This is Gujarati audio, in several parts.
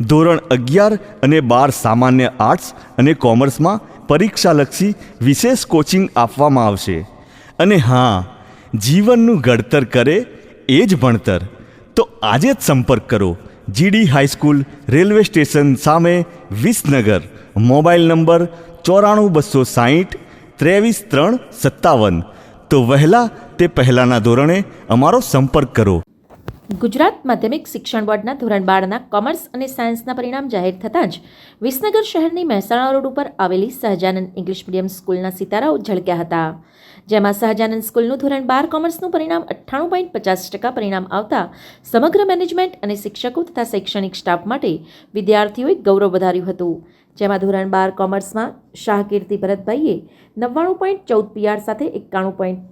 ધોરણ અગિયાર અને બાર સામાન્ય આર્ટ્સ અને કોમર્સમાં પરીક્ષાલક્ષી વિશેષ કોચિંગ આપવામાં આવશે. અને હા, જીવનનું ઘડતર કરે એ જ ભણતર. તો આજે જ સંપર્ક કરો. જીડી હાઈસ્કૂલ રેલવે સ્ટેશન સામે વિસનગર. મોબાઈલ નંબર ચોરાણું બસો સાહીઠ, ત્રેવીસ ત્રણ સત્તાવન. તો વહેલા તે પહેલાંના ધોરણે અમારો સંપર્ક કરો. ગુજરાત માધ્યમિક શિક્ષણ બોર્ડના ધોરણ બારના કોમર્સ અને સાયન્સના પરિણામ જાહેર થતાં જ વિસનગર શહેરની મહેસાણા રોડ ઉપર આવેલી સહજાનંદ ઇંગ્લિશ મીડિયમ સ્કૂલના સિતારાઓ ઝળક્યા હતા, જેમાં સહજાનંદ સ્કૂલનું ધોરણ બાર કોમર્સનું પરિણામ અઠ્ઠાણું પોઈન્ટ પચાસ ટકા પરિણામ આવતા સમગ્ર મેનેજમેન્ટ અને શિક્ષકો તથા શૈક્ષણિક સ્ટાફ માટે વિદ્યાર્થીઓએ ગૌરવ વધાર્યું હતું, જેમાં ધોરણ બાર કોમર્સમાં શાહ કીર્તિ ભરતભાઈએ નવ્વાણું પોઈન્ટ ચૌદ પીઆર સાથે એકાણું પોઈન્ટ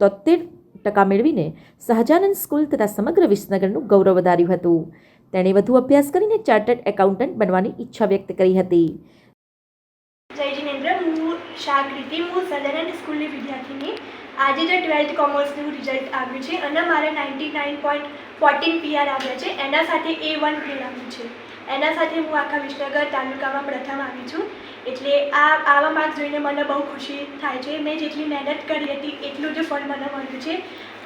તોતેર ટકા મેળવીને સહજાનંદ સ્કૂલ તથા સમગ્ર વિસનગરનું ગૌરવ વધાર્યું હતું. તેણે વધુ અભ્યાસ કરીને ચાર્ટર્ડ એકાઉન્ટન્ટ બનવાની ઈચ્છા વ્યક્ત કરી હતી. જય જિનેન્દ્ર, હું શાકૃતિ હું સદાનંદ સ્કૂલની વિદ્યાર્થીની. આજે જે ટ્વેલ્થ કોમર્સનું રિઝલ્ટ આવ્યું છે અને મારે ninety nine point fourteen PR આવ્યા છે. એના સાથે એ વન ગ્રેડ આવ્યું છે. એના સાથે હું આખા વિસનગર તાલુકામાં પ્રથમ આવી છું. એટલે આ આવા માર્ક્સ જોઈને મને બહુ ખુશી થાય છે. મેં જેટલી મહેનત કરી હતી, એટલું જ ફળ મને મળ્યું છે.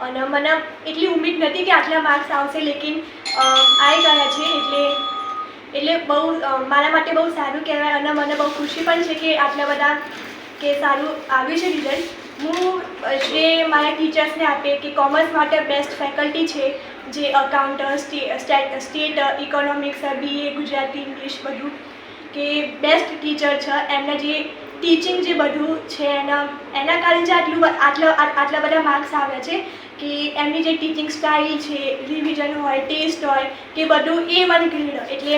અને મને એટલી ઉમેદ નથી કે આટલા માર્ક્સ આવશે, લેકિન આવી ગયા છે એટલે એટલે બહુ મારા માટે બહુ સારું કહેવાય અને મને બહુ ખુશી પણ છે કે આટલા બધા કે સારું આવ્યું છે રિઝલ્ટ હું જે મારા ટીચર્સને આપે કે કોમર્સ માટે બેસ્ટ ફેકલ્ટી છે, જે account state economics BA Gujarati English બધું કે બેસ્ટ ટીચર છે, એમના જે ટીચિંગ જે બધું છે, એના એના કારણે જે આટલું આટલા આટલા બધા માર્ક્સ આવ્યા છે કે એમની જે ટીચિંગ સ્ટાઇલ છે રિવિઝન હોય ટેસ્ટ હોય, કે બધું એ મને ગ્રેડ એટલે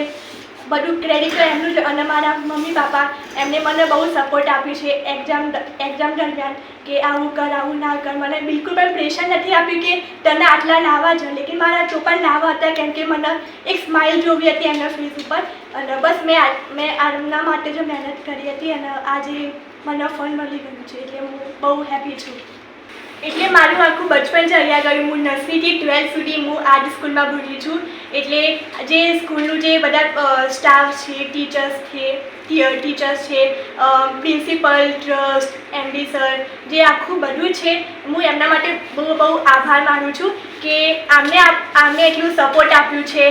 બધું ક્રેડિટ તો એમનું જ, અને મારા મમ્મી પાપા એમને મને બહુ સપોર્ટ આપ્યું છે એક્ઝામ એક્ઝામ દરમિયાન કે આવું કર, આવું ના કર. મને બિલકુલ પણ પ્રેશર નથી આપ્યું કે તને આટલા નાવા છે લેકિન મારા ચોપન નાવા હતા કેમ કે મને એક સ્માઇલ જોવી હતી એમના ફેસ ઉપર. અને બસ મેં મેં આમના માટે જ મહેનત કરી હતી અને આજે મને ફોન મળી ગયું છે, એટલે હું બહુ હેપી છું. એટલે મારું આખું બચપન ચાલ્યા ગયું. હું નર્સરીથી ટ્વેલ્થ સુધી હું આ જ સ્કૂલમાં ભણી છું. એટલે જે સ્કૂલનું જે બધા સ્ટાફ છે ટીચર્સ છે ટીચર્સ છે પ્રિન્સિપલ ટ્રસ્ટ એમડી સર જે આખું બધું છે, હું એમના માટે બહુ બહુ આભાર માનું છું કે આમને આમને એટલું સપોર્ટ આપ્યું છે.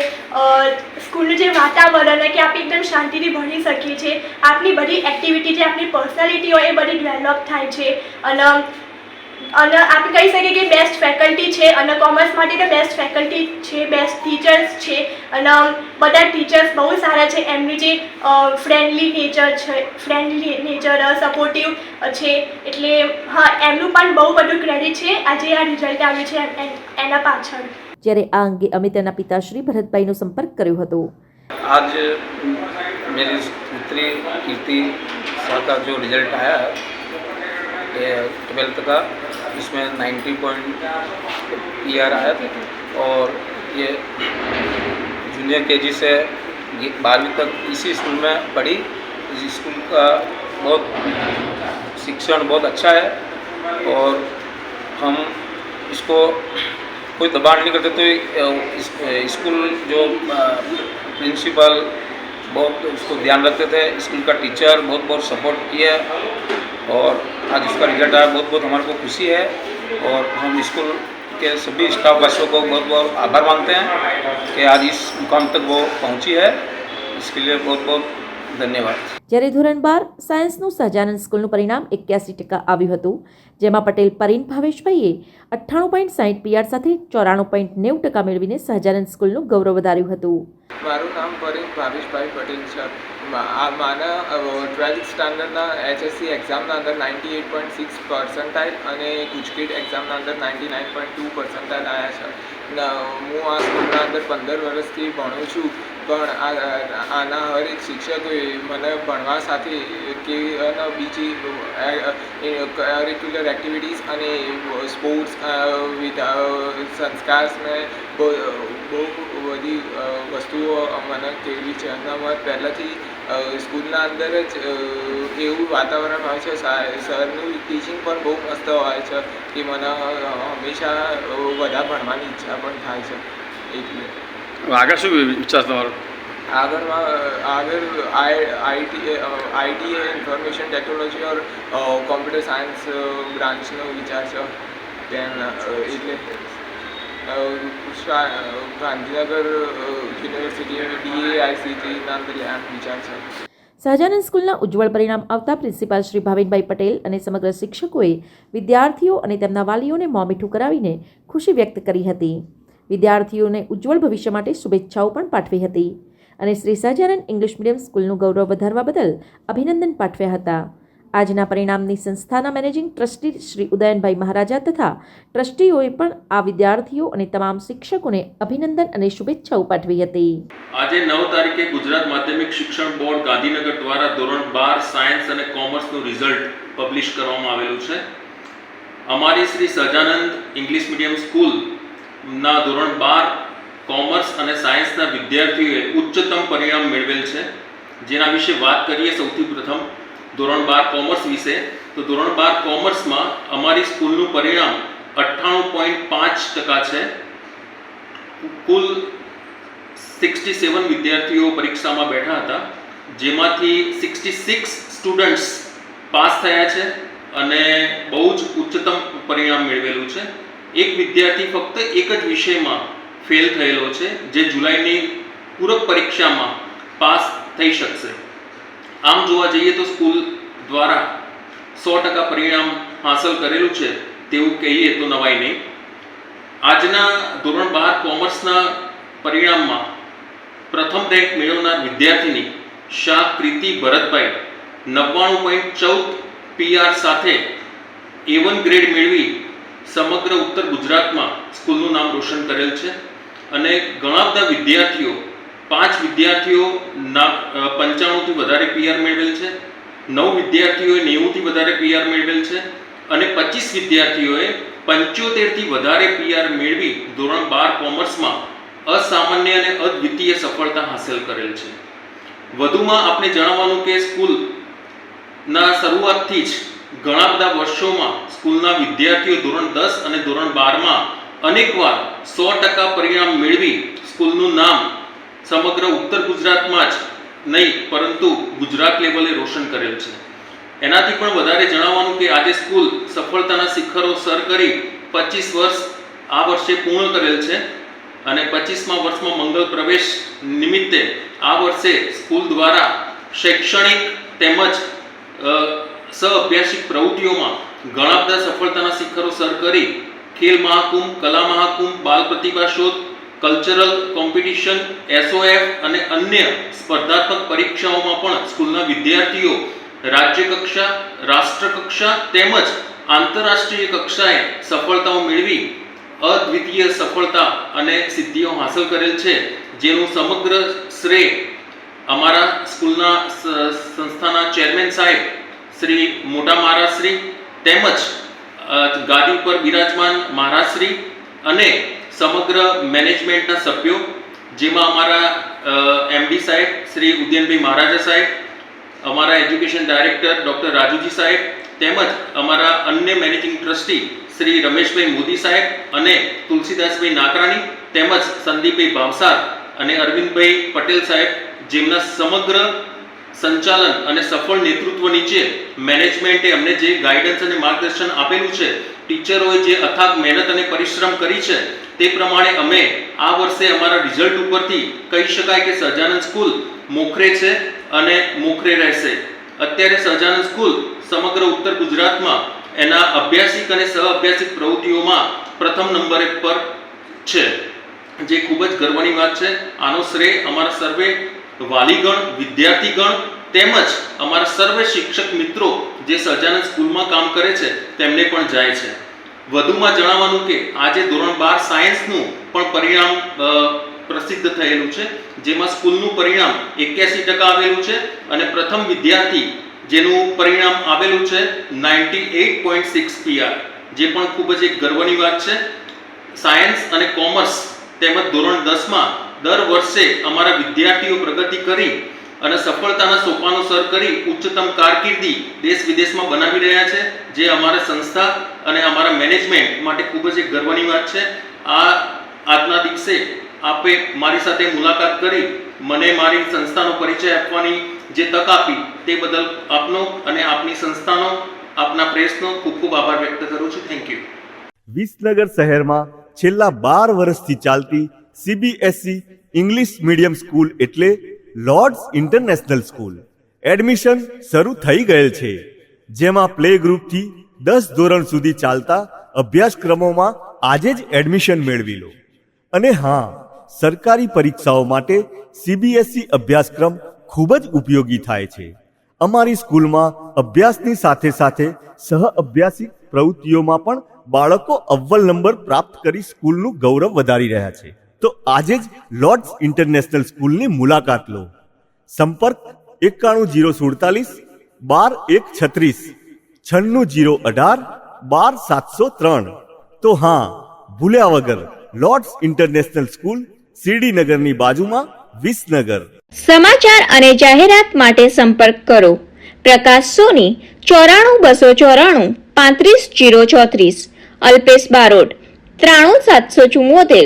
સ્કૂલનું જે વાતાવરણ કે આપણે એકદમ શાંતિથી ભણી શકીએ છીએ. આપની બધી એક્ટિવિટી જે આપણી પર્સનાલિટી હોય એ બધી ડેવલપ થાય છે. અને અને આપણે કહી શકીએ કે બેસ્ટ ફેકલ્ટી છે અને કોમર્સ માટે તો બેસ્ટ ફેકલ્ટી છે બેસ્ટ ટીચર્સ છે અને બધા ટીચર્સ બહુ સારા છે. એમની જે ફ્રેન્ડલી નેચર છે ફ્રેન્ડલી નેચર સપોર્ટિવ છે. એટલે હા એમનું પણ બહુ બધું ક્રેડિટ છે. આજે આ રિઝલ્ટ આવ્યું છે એના પાછળ. જ્યારે આ અંગે અમે તેના પિતાશ્રી ભરતભાઈનો સંપર્ક કર્યો હતો. આજ મેરી પુત્રી કીર્તિ સર જો રિઝલ્ટ આયા ट्वेल्थ का इसमें 90 पॉइंट आर आया था। और ये जूनियर के जी से बारहवीं तक इसी स्कूल में पढ़ी। इस स्कूल का बहुत शिक्षण बहुत अच्छा है। और हम इसको कोई दबाव नहीं करते तो स्कूल जो प्रिंसिपल बहुत उसको ध्यान रखते थे। स्कूल का टीचर बहुत बहुत सपोर्ट किया। और आज उसका रिजल्ट आया बहुत बहुत हमारे को खुशी है और हम स्कूल के सभी स्टाफ वासियों को बहुत बहुत आभार मानते हैं कि आज इस मुकाम तक वो पहुंची है इसके लिए बहुत बहुत धन्यवाद જ્યારે ધોરણ બાર સાયન્સનું સહજાનંદ સ્કૂલનું પરિણામ એક્યાસી ટકા આવ્યું હતું જેમાં પટેલ પરીન ભાવેશભાઈએ અઠ્ઠાણું પોઈન્ટ સાહીઠ પીઆર સાથે ચોરાણું પોઈન્ટ નેવું ટકા મેળવીને સહજાનંદ સ્કૂલનું ગૌરવ વધાર્યું હતું મારું નામ પરેશ ભાવેશભાઈ પટેલ છે મા- આ મારા ટ્વેલ્થ સ્ટાન્ડર્ડના એચએસસી એક્ઝામના અંદર ninety eight point six percentile અને ગુજકેટ એક્ઝામના અંદર ninety nine point two percentile આવ્યા છે હું આ સ્કૂલના અંદર પંદર વર્ષથી ભણું છું, પણ આના હરેક શિક્ષકોએ મને ભણવા સાથે કે, અને બીજી કરિક્યુલર એક્ટિવિટીઝ અને સ્પોર્ટ્સ વિધ સંસ્કાર બહુ બહુ બધી વસ્તુઓ મને કેળવી છે. અને અમારે પહેલાંથી સ્કૂલના અંદર જ એવું વાતાવરણ હોય છે. સરનું ટીચિંગ પણ બહુ મસ્ત હોય છે કે મને હંમેશા બધા વધારે ભણવાની ઈચ્છા પણ થાય છે. એટલે. આગળ શું વિચાર તમારો? આગળમાં આગળ I IT IT information technology or computer science બ્રાન્ચનો વિચાર છે. તેમ એટલે. ગાંધીનગર યુનિવર્સિટી ડીએઆઈસીટીના અંદર આમ વિચાર છે સહજાનંદ સ્કૂલના ઉજ્જવળ પરિણામ આવતા પ્રિન્સિપાલ શ્રી ભાવિનભાઈ પટેલ અને સમગ્ર શિક્ષકોએ વિદ્યાર્થીઓ અને તેમના વાલીઓને મોં મીઠું કરાવીને ખુશી વ્યક્ત કરી હતી. વિદ્યાર્થીઓને ઉજ્જવળ ભવિષ્ય માટે શુભેચ્છાઓ પણ પાઠવી હતી અને શ્રી સહજાનંદ ઇંગ્લિશ મીડિયમ સ્કૂલનું ગૌરવ વધારવા બદલ અભિનંદન પાઠવ્યા હતા. આજના પરિણામની સંસ્થાના મેનેજિંગ ટ્રસ્ટી શ્રી ઉદયનભાઈ મહારાજા તથા ટ્રસ્ટીઓએ પણ આ વિદ્યાર્થીઓ અને તમામ શિક્ષકોને અભિનંદન અને શુભેચ્છાઓ પાઠવી હતી. આજે નવ તારીખે ગુજરાત માધ્યમિક શિક્ષણ બોર્ડ ગાંધીનગર દ્વારા ધોરણ બાર સાયન્સ અને કોમર્સનું રિઝલ્ટ પબ્લિશ કરવામાં આવેલું છે. અમારી શ્રી સજાનંદ ઇંગ્લિશ મીડિયમ સ્કૂલના ધોરણ બાર કોમર્સ અને સાયન્સના વિદ્યાર્થીઓએ ઉચ્ચતમ પરિણામ મેળવેલ છે. જેના વિશે વાત કરીએ સૌથી પ્રથમ ધોરણ બાર કોમર્સ વિશે, તો ધોરણ બાર કોમર્સમાં અમારી સ્કૂલનું પરિણામ અઠ્ઠાણું પોઈન્ટ પાંચ ટકા છે. કુલ સિક્સટી સેવન વિદ્યાર્થીઓ પરીક્ષામાં બેઠા હતા, જેમાંથી સિક્સટી સિક્સ સ્ટુડન્ટ્સ પાસ થયા છે અને બહુ જ ઉચ્ચતમ પરિણામ મેળવેલું છે. એક વિદ્યાર્થી ફક્ત એક જ વિષયમાં ફેલ થયેલો છે, જે જુલાઈની પૂરક પરીક્ષામાં પાસ થઈ શકશે. આમ જોવા જઈએ તો સ્કૂલ દ્વારા સો ટકા પરિણામ હાંસલ કરેલું છે તેવું કહીએ તો નવાઈ નહીં. આજના ધોરણ બાર કોમર્સના પરિણામમાં પ્રથમ રેન્ક મેળવનાર વિદ્યાર્થીની શાહ પ્રીતિ ભરતભાઈ નવ્વાણું પોઈન્ટ ચૌદ પીઆર સાથે એ વન ગ્રેડ મેળવી સમગ્ર ઉત્તર ગુજરાતમાં સ્કૂલનું નામ રોશન કરેલ છે અને ઘણા બધા વિદ્યાર્થીઓ પાંચ વિદ્યાર્થીઓ ના પંચાણુંથી વધારે પીઆર મેળવેલ છે. નવ વિદ્યાર્થીઓએ નેવુંથી વધારે પીઆર મેળવેલ છે. અને પચીસ વિદ્યાર્થીઓએ પંચોતેરથી વધારે પીઆર મેળવી ધોરણ બાર કોમર્સમાં અસામાન્ય અને અદ્વિતીય સફળતા હાંસલ કરેલ છે. વધુમાં આપણે જણાવવાનું કે સ્કૂલના શરૂઆતથી જ ઘણા બધા વર્ષોમાં સ્કૂલના વિદ્યાર્થીઓ ધોરણ દસ અને ધોરણ બારમાં અનેકવાર સો ટકા પરિણામ મેળવી સ્કૂલનું નામ સમગ્ર ઉત્તર ગુજરાતમાં જ નહીં, પરંતુ ગુજરાત લેવલે રોશન કરેલ છે. એનાથી પણ વધારે જણાવવાનું કે આજે સ્કૂલ સફળતાના શિખરો સર કરી પચીસ વર્ષ આ વર્ષે પૂર્ણ કરેલ છે અને પચીસમા વર્ષમાં મંગળ પ્રવેશ નિમિત્તે આ વર્ષે સ્કૂલ દ્વારા શૈક્ષણિક તેમજ સ સહઅભ્યાસિક પ્રવૃત્તિઓમાં ઘણા બધા સફળતાના શિખરો સર કરી ખેલ મહાકુંભ, કલા મહાકુંભ, બાલ પ્રતિભા શોધ કલ્ચરલ કોમ્પિટિશન, એસઓએફ અને અન્ય સ્પર્ધાત્મક પરીક્ષાઓમાં પણ સ્કૂલના વિદ્યાર્થીઓ રાજ્ય કક્ષા રાષ્ટ્ર કક્ષા તેમજ આંતરરાષ્ટ્રીય કક્ષાએ સફળતાઓ મેળવી અદ્વિતીય સફળતા અને સિદ્ધિઓ હાંસલ કરેલ છે, જેનું સમગ્ર શ્રેય અમારા સ્કૂલના સંસ્થાના ચેરમેન સાહેબ શ્રી મોટા મહારાજશ્રી તેમજ ગાદી પર બિરાજમાન મહારાજશ્રી અને સમગ્ર મેનેજમેન્ટના સભ્યો, જેમાં અમારા એમડી સાહેબ, શ્રી ઉદયનભાઈ મહારાજા સાહેબ, અમારા એજ્યુકેશન ડાયરેક્ટર ડૉક્ટર રાજુજી સાહેબ, તેમજ અમારા અન્ય મેનેજિંગ ટ્રસ્ટી શ્રી રમેશભાઈ મોદી સાહેબ અને તુલસીદાસભાઈ નાકરાણી, તેમજ સંદીપભાઈ ભાવસાર અને અરવિંદભાઈ પટેલ સાહેબ, જેમના સમગ્ર સંચાલન અને સફળ નેતૃત્વ નીચે મેનેજમેન્ટે અમને જે ગાઈડન્સ અને માર્ગદર્શન આપેલું છે ટીચરોએ જે અથાગ મહેનત અને પરિશ્રમ કરી છે, તે પ્રમાણે અમે આ વર્ષે અમારા રિઝલ્ટ ઉપરથી કહી શકાય કે સહજાનંદ સ્કૂલ મોખરે છે અને મોખરે રહેશે. અત્યારે સહજાનંદ સ્કૂલ સમગ્ર ઉત્તર ગુજરાતમાં એના અભ્યાસિક અને સહ અભ્યાસિક પ્રવૃત્તિઓમાં પ્રથમ નંબરે પર છે. જે ખૂબ જ ગર્વની વાત છે. આનો શ્રેય અમારા સર્વે વાલીગણ, વિદ્યાર્થીગણ તેમજ અમારા સર્વે શિક્ષક મિત્રો જે સહજાનંદ સ્કૂલમાં કામ કરે છે, તેમને પણ જાય છે. વધુમાં જણાવવાનું કે આજે ધોરણ બાર સાયન્સનું પણ પરિણામ પ્રસિદ્ધ થયેલું છે, જેમાં સ્કૂલનું પરિણામ એક્યાસી ટકા આવેલું છે અને પ્રથમ વિદ્યાર્થી જેનું પરિણામ આવેલું છે ninety eight point six PR, જે પણ ખૂબ જ એક ગર્વની વાત છે. સાયન્સ અને કોમર્સ તેમજ ધોરણ દસમાં દર વર્ષે અમારા વિદ્યાર્થીઓ પ્રગતિ કરી અને સફળતાના સોપાનો સર કરી ઉચ્ચતમ કારકિર્દી દેશ વિદેશમાં બનાવી રહ્યા છે, જે અમારા સંસ્થા અને અમારા મેનેજમેન્ટ માટે ખૂબ જ એક ગર્વની વાત છે. આ આજના દિવસે આપે મારી સાથે મુલાકાત કરી, મને મારી સંસ્થાનો પરિચય આપવાની જે તક આપી, તે બદલ આપનો અને આપની સંસ્થાનો, આપના પ્રેસનો ખૂબ ખૂબ આભાર વ્યક્ત કરું છું. થેન્ક યુ વિસનગર શહેરમાં છેલ્લા બાર વર્ષથી ચાલતી સીબીએસઈ ઇંગ્લિશ મીડિયમ સ્કૂલ એટલે લોર્ડ્સ ઇન્ટરનેશનલ સ્કૂલ એડમિશન શરૂ થઈ ગયેલ છે. જેમાં પ્લે ગ્રુપથી દસ ધોરણ સુધી ચાલતા અભ્યાસક્રમોમાં આજે જ એડમિશન મેળવી લો. અને હા, સરકારી પરીક્ષાઓ માટે સીબીએસઈ અભ્યાસક્રમ ખૂબ જ ઉપયોગી થાય છે. અમારી સ્કૂલમાં અભ્યાસની સાથે સાથે સહ અભ્યાસિક પ્રવૃત્તિઓમાં પણ બાળકો અવ્વલ નંબર પ્રાપ્ત કરી સ્કૂલનું ગૌરવ વધારી રહ્યા છે. તો આજે જ લોર્ડ્સ ઇન્ટરનેશનલ સ્કૂલની મુલાકાત લો. સંપર્ક એકાણું જીરો સુડતાલીસ બાર એક છત્રીસ છન્નું જીરો અઢાર બાર સાતસો ત્રણ. તો હા, ભૂલ્યા વગર લોર્ડ્સ ઇન્ટરનેશનલ સ્કૂલ શિરડીનગરની બાજુમાં વિસનગર. સમાચાર અને જાહેરાત માટે સંપર્ક કરો. પ્રકાશ સોની, ચોરાણું બસો ચોરાણું, પાંત્રીસ જીરો ચોત્રીસ. અલ્પેશ બારોટ, ત્રાણું સાતસો ચુમ્મોતેર.